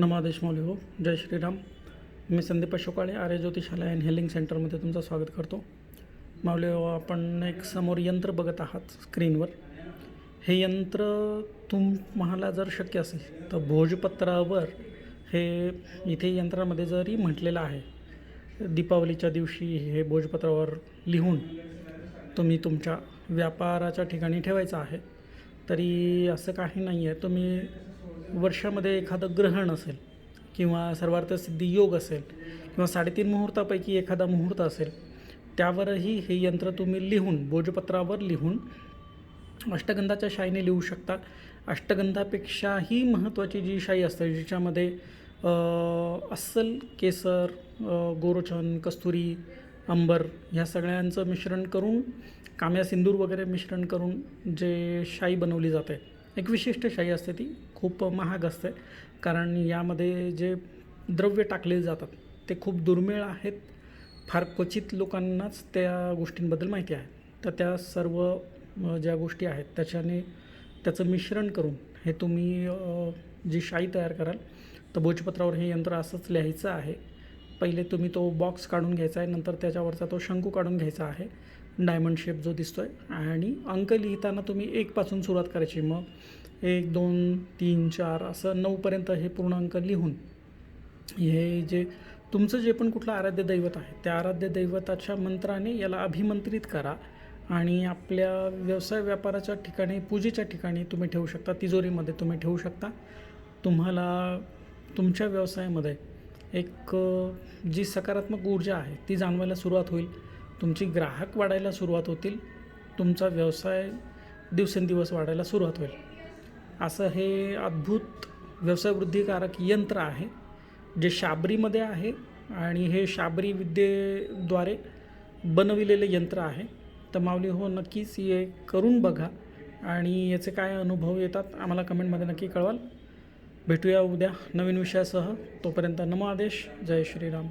नमादेश मौली हो जय श्रीराम. मी संदीप अशोकाळे आर्य ज्योतिषालय अँड हेलिंग सेंटरमध्ये तुमचं स्वागत करतो. माऊली हो आपण एक समोर यंत्र बघत आहात स्क्रीनवर हे यंत्र तुम्हाला जर शक्य असेल तर भोजपत्रावर हे इथे यंत्रामध्ये जरी म्हटलेलं आहे दीपावलीच्या दिवशी हे भोजपत्रावर लिहून तुम्ही तुमच्या व्यापाराच्या ठिकाणी ठेवायचं आहे तरी असं काही नाही आहे तुम्ही वर्षामध्ये एखादं ग्रहण असेल किंवा सर्वार्थ सिद्धी योग असेल किंवा साडेतीन मुहूर्तापैकी एखादा मुहूर्त असेल त्यावरही हे यंत्र तुम्ही लिहून भोजपत्रावर लिहून अष्टगंधाच्या शाईने लिहू शकता. अष्टगंधापेक्षाही महत्त्वाची जी शाई असते जिच्यामध्ये अस्सल केसर गोरोचन कस्तुरी अंबर ह्या सगळ्यांचं मिश्रण करून काम्या सिंदूर वगैरे मिश्रण करून जे शाई बनवली जाते एक विशिष्ट शाई असते ती. खूप महाग असते. कारण यामध्ये जे द्रव्य टाकले जातात ते खूप दुर्मिळ आहेत. फार क्वचित लोकांनाच त्या गोष्टींबद्दल माहिती आहे. तर त्या सर्व ज्या गोष्टी आहेत त्याच्याने त्याचं मिश्रण करून हे तुम्ही जी शाई तयार कराल तर भोजपत्रावर हे यंत्र असंच लिहायचं आहे. पहिले तुम्ही तो बॉक्स काढून घ्यायचा आहे नंतर त्याच्यावरचा तो शंकू काढून घ्यायचा आहे. डायमंड शेप जो दिसतो आहे आणि अंक लिहिताना तुम्ही एकपासून सुरुवात करायची. मग एक दोन तीन चार असं नऊपर्यंत हे पूर्ण अंक लिहून. हे जे तुमचं जे पण कुठलं आराध्य दैवत आहे त्या आराध्य दैवताच्या मंत्राने याला अभिमंत्रित करा. आणि आपल्या व्यवसाय व्यापाराच्या ठिकाणी पूजेच्या ठिकाणी तुम्ही ठेवू शकता. तिजोरीमध्ये तुम्ही ठेवू शकता. तुम्हाला तुमच्या व्यवसायामध्ये एक जी सकारात्मक ऊर्जा आहे ती जाणवायला सुरुवात होईल. तुमची ग्राहक वाढायला सुरुवात होतील तुमचा व्यवसाय दिवसेंदिवस वाढायला सुरुवात होईल. असं हे अद्भुत व्यवसायवृद्धिकारक यंत्र आहे जे शाबरीमध्ये आहे आणि हे शाबरी विद्येद्वारे बनविलेले यंत्र आहे. तर माऊली हो नक्कीच हे करून बघा आणि याचे काय अनुभव येतात आम्हाला कमेंटमध्ये नक्की कळवाल. भेटूया उद्या नवीन विषयासह. तोपर्यंत नमो आदेश. जय श्रीराम.